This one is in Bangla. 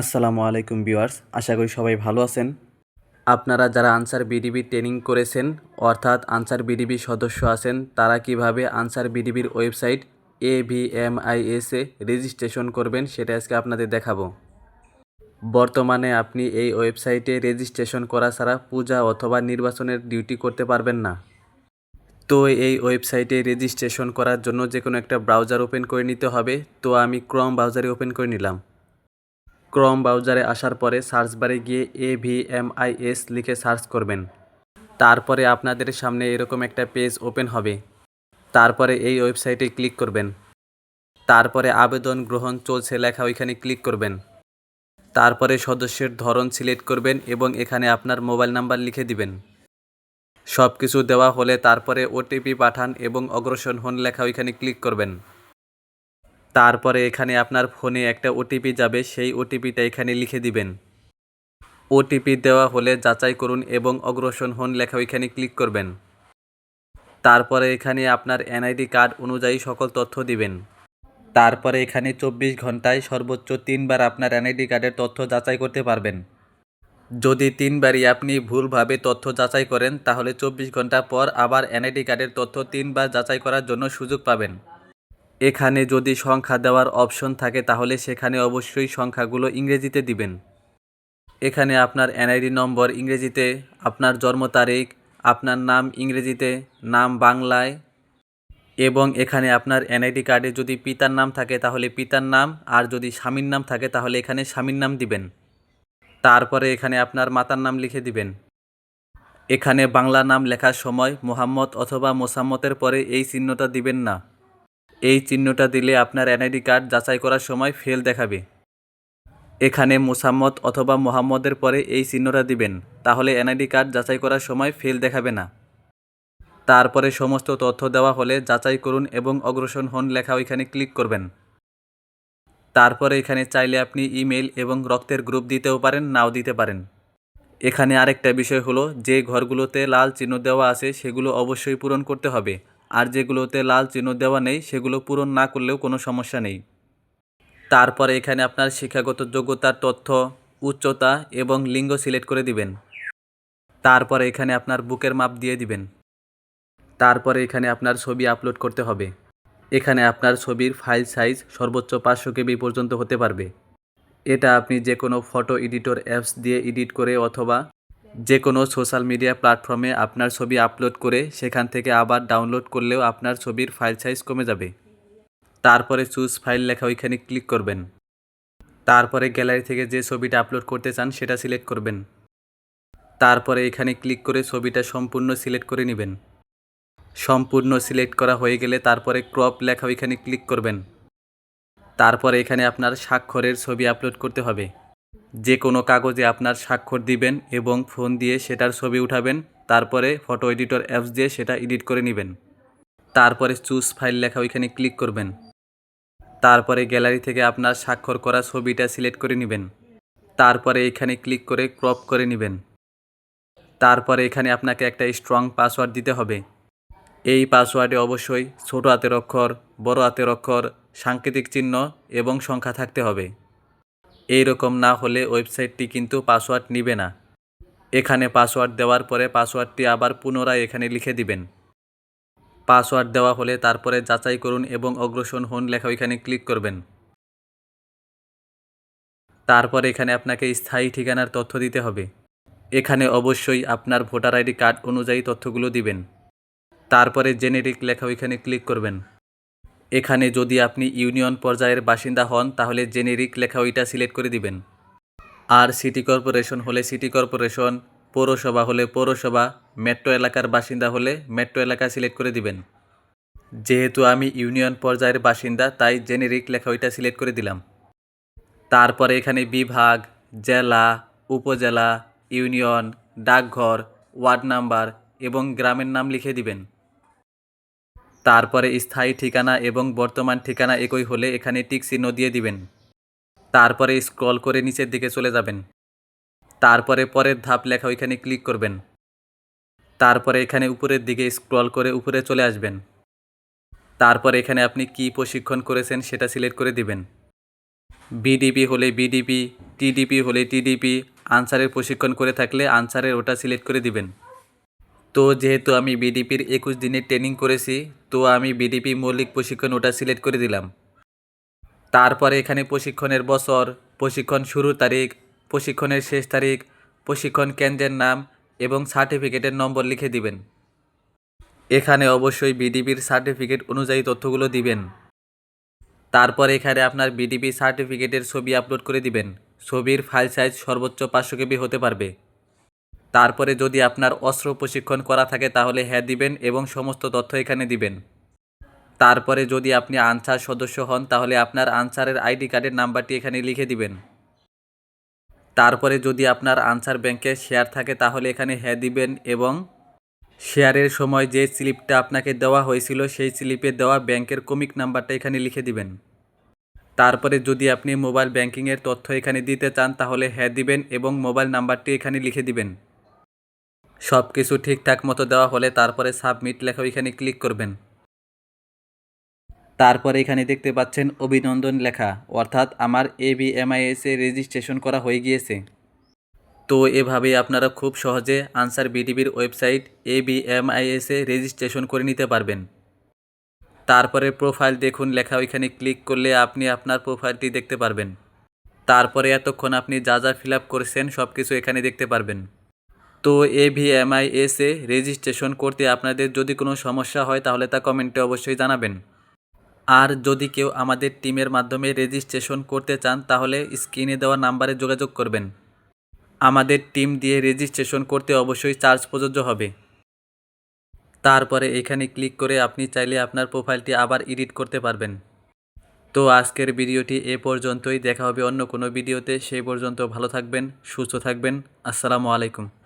আসসালামু আলাইকুম ভিউয়ার্স, আশা করি সবাই ভালো আছেন। আপনারা যারা আনসার বিডিবি ট্রেনিং করেছেন, অর্থাৎ আনসার বিডিবি সদস্য আছেন, তারা কীভাবে Ansar বিডিবির website A V M I S registration করবেন, সেটা আজকে আপনাদের দেখাবো। বর্তমানে আপনি এই ওয়েবসাইটে রেজিস্ট্রেশন করা ছাড়া পূজা অথবা নির্বাচনের ডিউটি করতে পারবেন না। তো এই ওয়েবসাইটে রেজিস্ট্রেশন করার জন্য যে কোনো একটা ব্রাউজার ওপেন করে নিতে হবে। তো আমি ক্রম ব্রাউজারে ওপেন করে নিলাম। ক্রম ব্রাউজারে আসার পরে সার্চ বারে গিয়ে A V M I S লিখে সার্চ করবেন। তারপরে আপনাদের সামনে এরকম একটা পেজ ওপেন হবে। তারপরে এই ওয়েবসাইটে ক্লিক করবেন। তারপরে আবেদন গ্রহণ চলছে লেখা ওইখানে ক্লিক করবেন। তারপরে সদস্যের ধরন সিলেক্ট করবেন এবং এখানে আপনার মোবাইল নাম্বার লিখে দিবেন। সব কিছু দেওয়া হলে তারপরে ওটিপি পাঠান এবং অগ্রসর হন লেখা ওইখানে ক্লিক করবেন। তারপরে এখানে আপনার ফোনে একটা ওটিপি যাবে, সেই ওটিপিটা এখানে লিখে দিবেন। ওটিপি দেওয়া হলে যাচাই করুন এবং অগ্রসর হন লেখা ওইখানে ক্লিক করবেন। তারপরে এখানে আপনার এনআইডি কার্ড অনুযায়ী সকল তথ্য দিবেন। তারপরে এখানে চব্বিশ ঘন্টায় সর্বোচ্চ তিনবার আপনার এনআইডি কার্ডের তথ্য যাচাই করতে পারবেন। যদি তিনবারই আপনি ভুলভাবে তথ্য যাচাই করেন, তাহলে চব্বিশ ঘণ্টা পর আবার এনআইডি কার্ডের তথ্য তিনবার যাচাই করার জন্য সুযোগ পাবেন। এখানে যদি সংখ্যা দেওয়ার অপশন থাকে, তাহলে সেখানে অবশ্যই সংখ্যাগুলো ইংরেজিতে দিবেন। এখানে আপনার এনআইডি নম্বর ইংরেজিতে, আপনার জন্ম তারিখ, আপনার নাম ইংরেজিতে, নাম বাংলায়, এবং এখানে আপনার এনআইডি কার্ডে যদি পিতার নাম থাকে, তাহলে পিতার নাম, আর যদি স্বামীর নাম থাকে, তাহলে এখানে স্বামীর নাম দিবেন। তারপরে এখানে আপনার মাতার নাম লিখে দিবেন। এখানে বাংলা নাম লেখার সময় মোহাম্মদ অথবা মোসাম্মতের পরে এই চিহ্নটা দিবেন না। এই চিহ্নটা দিলে আপনার এনআইডি কার্ড যাচাই করার সময় ফেল দেখাবে। এখানে মোসাম্মদ অথবা মোহাম্মদের পরে এই চিহ্নটা দিবেন, তাহলে এনআইডি কার্ড যাচাই করার সময় ফেল দেখাবে না। তারপরে সমস্ত তথ্য দেওয়া হলে যাচাই করুন এবং অগ্রসর হন লেখা ওইখানে ক্লিক করবেন। তারপরে এখানে চাইলে আপনি ইমেল এবং রক্তের গ্রুপ দিতেও পারেন, নাও দিতে পারেন। এখানে আরেকটা বিষয় হলো, যে ঘরগুলোতে লাল চিহ্ন দেওয়া আছে সেগুলো অবশ্যই পূরণ করতে হবে। আর যেগুলোতে লাল চিহ্ন দেওয়া নেই, সেগুলো পূরণ না করলেও কোনো সমস্যা নেই। তারপরে এখানে আপনার শিক্ষাগত যোগ্যতার তথ্য, উচ্চতা এবং লিঙ্গ সিলেক্ট করে দিবেন। তারপরে এখানে আপনার বুকের মাপ দিয়ে দিবেন। তারপরে এখানে আপনার ছবি আপলোড করতে হবে। এখানে আপনার ছবির ফাইল সাইজ সর্বোচ্চ পাঁচশো কেবি পর্যন্ত হতে পারবে। এটা আপনি যে কোনো ফটো এডিটর অ্যাপস দিয়ে এডিট করে অথবা যে কোনো সোশ্যাল মিডিয়া প্ল্যাটফর্মে আপনার ছবি আপলোড করে সেখান থেকে আবার ডাউনলোড করলেও আপনার ছবির ফাইল সাইজ কমে যাবে। তারপরে চুজ ফাইল লেখা ওইখানে ক্লিক করবেন। তারপরে গ্যালারি থেকে যে ছবিটা আপলোড করতে চান সেটা সিলেক্ট করবেন। তারপরে এখানে ক্লিক করে ছবিটা সম্পূর্ণ সিলেক্ট করে নেবেন। সম্পূর্ণ সিলেক্ট করা হয়ে গেলে তারপরে ক্রপ লেখা ওইখানে ক্লিক করবেন। তারপরে এখানে আপনার স্বাক্ষরের ছবি আপলোড করতে হবে। যে কোনো কাগজে আপনার স্বাক্ষর দিবেন এবং ফোন দিয়ে সেটার ছবি উঠাবেন, তারপরে ফটো এডিটর অ্যাপস দিয়ে সেটা এডিট করে নেবেন। তারপরে চুজ ফাইল লেখা ওইখানে ক্লিক করবেন। তারপরে গ্যালারি থেকে আপনার স্বাক্ষর করা ছবিটা সিলেক্ট করে নেবেন। তারপরে এখানে ক্লিক করে ক্রপ করে নেবেন। তারপরে এখানে আপনাকে একটা স্ট্রং পাসওয়ার্ড দিতে হবে। এই পাসওয়ার্ডে অবশ্যই ছোট হাতের অক্ষর, বড় হাতের অক্ষর, সাংকেতিক চিহ্ন এবং সংখ্যা থাকতে হবে। এই রকম না হলে ওয়েবসাইটটি কিন্তু পাসওয়ার্ড নিবে না। এখানে পাসওয়ার্ড দেওয়ার পরে পাসওয়ার্ডটি আবার পুনরায় এখানে লিখে দিবেন। পাসওয়ার্ড দেওয়া হলে তারপরে যাচাই করুন এবং অগ্রসর হন লেখা ওইখানে ক্লিক করবেন। তারপর এখানে আপনাকে স্থায়ী ঠিকানার তথ্য দিতে হবে। এখানে অবশ্যই আপনার ভোটার আইডি কার্ড অনুযায়ী তথ্যগুলো দিবেন। তারপরে জেনেরিক লেখা ওইখানে ক্লিক করবেন। এখানে যদি আপনি ইউনিয়ন পর্যায়ের বাসিন্দা হন, তাহলে জেনেরিক লেখা ওইটা সিলেক্ট করে দিবেন। আর সিটি কর্পোরেশন হলে সিটি কর্পোরেশন, পৌরসভা হলে পৌরসভা, মেট্রো এলাকার বাসিন্দা হলে মেট্রো এলাকা সিলেক্ট করে দিবেন। যেহেতু আমি ইউনিয়ন পর্যায়ের বাসিন্দা, তাই জেনেরিক লেখা ওইটা সিলেক্ট করে দিলাম। তারপরে এখানে বিভাগ, জেলা, উপজেলা, ইউনিয়ন, ডাকঘর, ওয়ার্ড নাম্বার এবং গ্রামের নাম লিখে দিবেন। তারপরে স্থায়ী ঠিকানা এবং বর্তমান ঠিকানা একই হলে এখানে টিক চিহ্ন দিয়ে দিবেন। তারপরে স্ক্রল করে নিচের দিকে চলে যাবেন। তারপরে পরের ধাপ লেখা ওইখানে ক্লিক করবেন। তারপরে এখানে উপরের দিকে স্ক্রল করে উপরে চলে আসবেন। তারপরে এখানে আপনি কি প্রশিক্ষণ করেছেন সেটা সিলেক্ট করে দিবেন। বিডিপি হলে বিডিপি, টিডিপি হলে টিডিপি, আনসারের প্রশিক্ষণ করে থাকলে আনসারের ওটা সিলেক্ট করে দিবেন। তো যেহেতু আমি বিডিপির একুশ দিনের ট্রেনিং করেছি, তো আমি বিডিপি মৌলিক প্রশিক্ষণ ওটা সিলেক্ট করে দিলাম। তারপরে এখানে প্রশিক্ষণের বছর, প্রশিক্ষণ শুরুর তারিখ, প্রশিক্ষণের শেষ তারিখ, প্রশিক্ষণ কেন্দ্রের নাম এবং সার্টিফিকেটের নম্বর লিখে দিবেন। এখানে অবশ্যই বিডিপির সার্টিফিকেট অনুযায়ী তথ্যগুলো দিবেন। তারপর এখানে আপনার বিডিপি সার্টিফিকেটের ছবি আপলোড করে দিবেন। ছবির ফাইল সাইজ সর্বোচ্চ পাঁচশো কেবি হতে পারবে। তারপরে যদি আপনার অস্ত্র প্রশিক্ষণ করা থাকে তাহলে হ্যাঁ দিবেন এবং সমস্ত তথ্য এখানে দিবেন। তারপরে যদি আপনি আনসার সদস্য হন, তাহলে আপনার আনসারের আইডি কার্ডের নাম্বারটি এখানে লিখে দিবেন। তারপরে যদি আপনার আনসার ব্যাংকে শেয়ার থাকে, তাহলে এখানে হ্যাঁ দিবেন এবং শেয়ারের সময় যে স্লিপটা আপনাকে দেওয়া হয়েছিল, সেই স্লিপে দেওয়া ব্যাংকের কমিক নাম্বারটা এখানে লিখে দিবেন। তারপরে যদি আপনি মোবাইল ব্যাংকিংয়ের তথ্য এখানে দিতে চান, তাহলে হ্যাঁ দিবেন এবং মোবাইল নাম্বারটি এখানে লিখে দিবেন। সব কিছু ঠিকঠাক মতো দেওয়া হলে তারপরে সাবমিট লেখা ওইখানে ক্লিক করবেন। তারপরে এখানে দেখতে পাচ্ছেন অভিনন্দন লেখা, অর্থাৎ আমার এ বি এমআইএস এ রেজিস্ট্রেশন করা হয়ে গিয়েছে। তো এভাবেই আপনারা খুব সহজে আনসার বিডিবির ওয়েবসাইট এ বি এমআইএস এ রেজিস্ট্রেশন করে নিতে পারবেন। তারপরে প্রোফাইল দেখুন, লেখা ওইখানে ক্লিক করলে আপনি আপনার প্রোফাইলটি দেখতে পারবেন। তারপরে এতক্ষণ আপনি যা যা ফিল আপ করেছেন সব কিছু এখানে দেখতে পারবেন। তো A V M I S registration করতে আপনাদের যদি কোনো সমস্যা হয়, তাহলে তা কমেন্টে অবশ্যই জানাবেন। আর যদি কেউ আমাদের টিমের মাধ্যমে রেজিস্ট্রেশন করতে চান, তাহলে স্ক্রিনে দেওয়া নাম্বারে যোগাযোগ করবেন। আমাদের টিম দিয়ে রেজিস্ট্রেশন করতে অবশ্যই চার্জ প্রযোজ্য হবে। তারপরে এখানে ক্লিক করে আপনি চাইলে আপনার প্রোফাইলটি আবার এডিট করতে পারবেন। তো আজকের ভিডিওটি এ পর্যন্তই। দেখা হবে অন্য কোনো ভিডিওতে। সেই পর্যন্ত ভালো থাকবেন, সুস্থ থাকবেন। আসসালামু আলাইকুম।